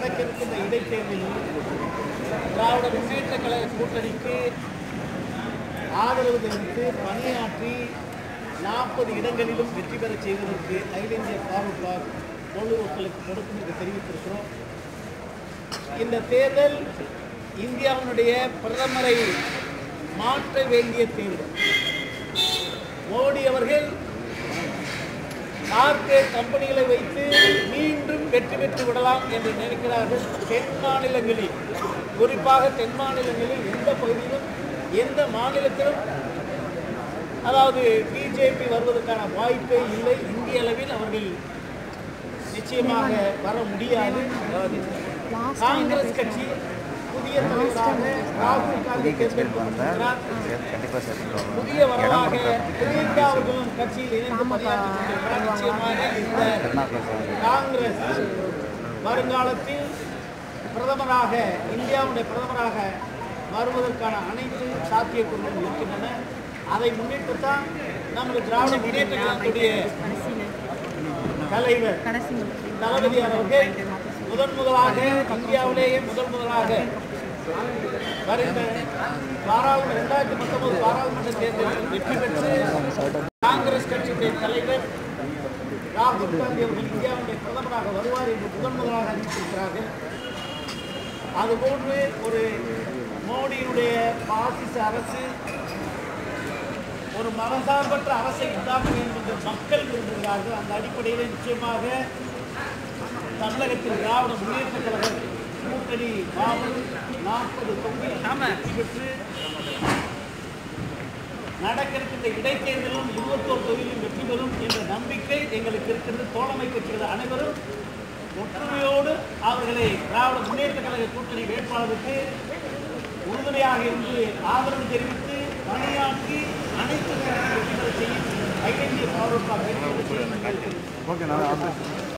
ஒருவேளை நடக்க இருக்கின்ற இடைத்தேர்தலில் திராவிட முன்னேற்ற கழக கூட்டணிக்கு ஆதரவு தெரிவித்து பணியாற்றி நாற்பது இடங்களிலும் வெற்றி பெற செய்வதற்கு அகில இந்திய பார்வை பிளாக் பொதுமக்களுக்கு கொடுக்கும் என்று தெரிவித்திருக்கிறோம். இந்த தேர்தல் இந்தியாவினுடைய பிரதமரை மாற்ற வேண்டிய தேர்தல். மோடி அவர்கள் கார்ப்பரேட் கம்பெனிகளை வைத்து மீண்டும் வெற்றி பெற்று விடலாம் என்று நினைக்கிறார்கள் தென் மாநிலங்களில். குறிப்பாக தென் மாநிலங்களில் எந்த பகுதியிலும் எந்த மாநிலத்திலும் அதாவது பிஜேபி வருவதற்கான வாய்ப்பே இல்லை. இந்திய அளவில் அவர்கள் நிச்சயமாக வர முடியாது. காங்கிரஸ் கட்சி புதிய தலைவராக ராகுல் காந்தி தேர்ந்தெடுக்கப்பட்டிருக்கிறார். புதிய காங்கிரஸ் வருங்காலத்தில் பிரதமராக இந்தியாவுடைய பிரதமராக வருவதற்கான அனைத்து சாத்தியக்கூறுகளும் இருக்கின்றன. அதை முன்னிட்டு தான் நமது திராவிட முன்னேற்ற கழகத்துடைய தலைவர் தளபதி அவர்கள் முதன் முதலாக இந்தியாவிலேயே முதல் முதலாக வருகின்ற பாராளுமன்ற இரண்டாயிரத்தி பத்தொன்பது பாராளுமன்ற தேர்தலில் வெற்றி பெற்று காங்கிரஸ் கட்சியுடைய தலைவர் ராகுல் காந்தி அவர்கள் இந்தியாவுடைய பிரதமராக வருவார் என்று முதன் முதலாக அறிவித்திருக்கிறார்கள் அதுபோன்று ஒரு மோடியுடைய பாசிச அரசு ஒரு மனசார்பற்ற அரசை உண்டாக்க வேண்டும் என்று மக்கள் விரும்புகிறார்கள் அந்த அடிப்படையில் நிச்சயமாக தமிழகத்தில் திராவிட முன்னேற்ற கழகம் கூட்டணி காவல் நாற்பது தொகுதி வெற்றி பெற்று நடக்கிறது இந்த இடைத்தேர்தலும் இருபத்தோரு தொகுதியிலும் வெற்றி பெறும் என்ற நம்பிக்கை எங்களுக்கு இருக்கிறது. தோழமை கட்சிகள் அனைவரும் ஒற்றுமையோடு அவர்களை திராவிட முன்னேற்ற கழக கூட்டணி வேட்பாளருக்கு உறுதுணையாக இருந்து ஆதரவு தெரிவித்து பணியாற்றி அனைத்து செய்யும். அகில பாதுகாப்பு